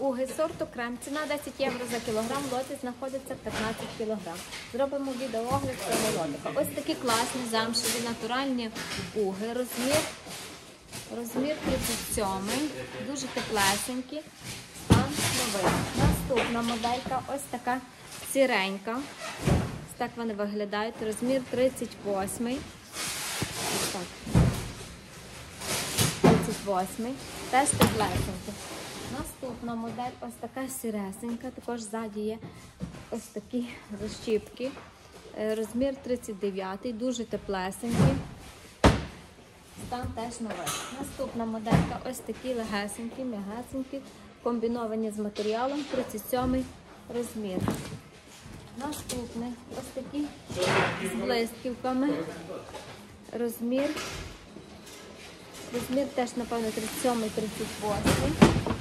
Уги сорту крем. Ціна 10 євро за кілограм. Лоти знаходиться 15 кілограм. Зробимо відеоогляд цього лотика. Ось такі класні замшеві натуральні уги. Розмір, розмір 37, дуже теплесенькі. Стан новий. Наступна моделька ось така сіренька. Так вони виглядають. Розмір 38. Ось так. 38. Теж теплесенькі. Наступна модель ось така сіресенька. Також ззаді є ось такі защіпки. Е, Розмір 39, дуже теплесенький. Стан теж новий. Наступна моделька ось такі легесенькі, м'ягесенькі, комбіновані з матеріалом 37 розмір. Наступний ось такі з блисківками. Розмір. Розмір теж, напевно, 37 38 І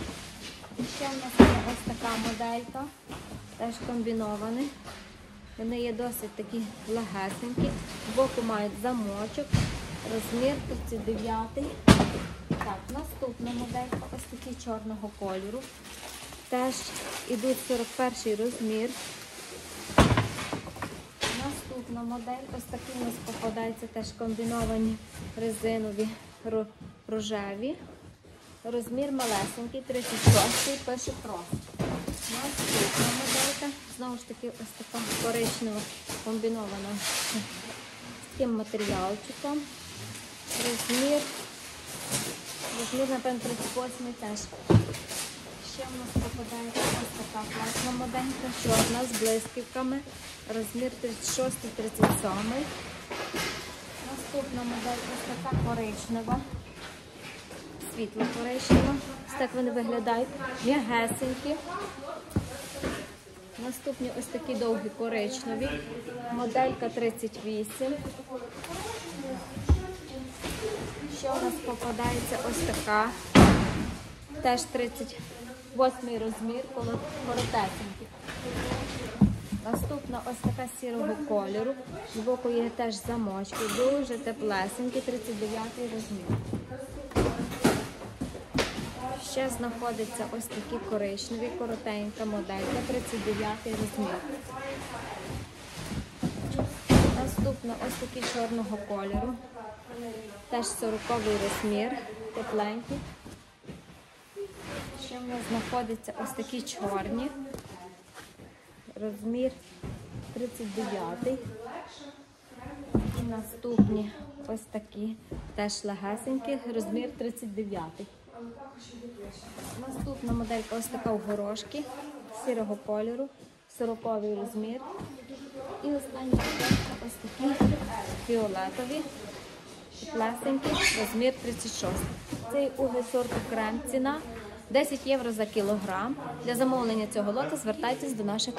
ще в нас є ось така моделька, теж комбінований. Вони є досить такі легесенькі. Збоку мають замочок, розмір 39. Так, наступна моделька ось такі чорного кольору. Теж ідуть 41 розмір. Наступна модель, ось такі у нас попадаються теж комбіновані резинові ро- рожеві. Розмір малесенький, 36 пише про. Наступна моделька, знову ж таки, ось така коричнева комбінована з таким матеріалчиком. Розмір, розмір, напевно, 38 теж. Ще в нас попадається ось така класна моделька, чорна з блисківками. Розмір 36-37. Наступна модель ось така коричнева. Світло коричнева. Ось так вони виглядають. М'ягесенькі. Наступні ось такі довгі коричневі. Моделька 38. Ще у нас попадається ось така. Теж 38 розмір, коротесенькі. Наступна ось така сірого кольору. Збоку є теж замочки, дуже теплесенькі, 39 розмір. Ще знаходиться ось такі коричневі, коротенька моделька, 39 розмір. Наступна ось такі чорного кольору. Теж 40 розмір, тепленький. Ще в нас знаходяться ось такі чорні. Розмір 39. І наступні ось такі, теж легесенькі, розмір 39. Наступна моделька ось така у горошки сірого кольору, 40 розмір. І остання моделька ось такі фіолетові, теплесенькі, розмір 36. Цей уги сорту крем ціна 10 євро за кілограм. Для замовлення цього лота звертайтесь до наших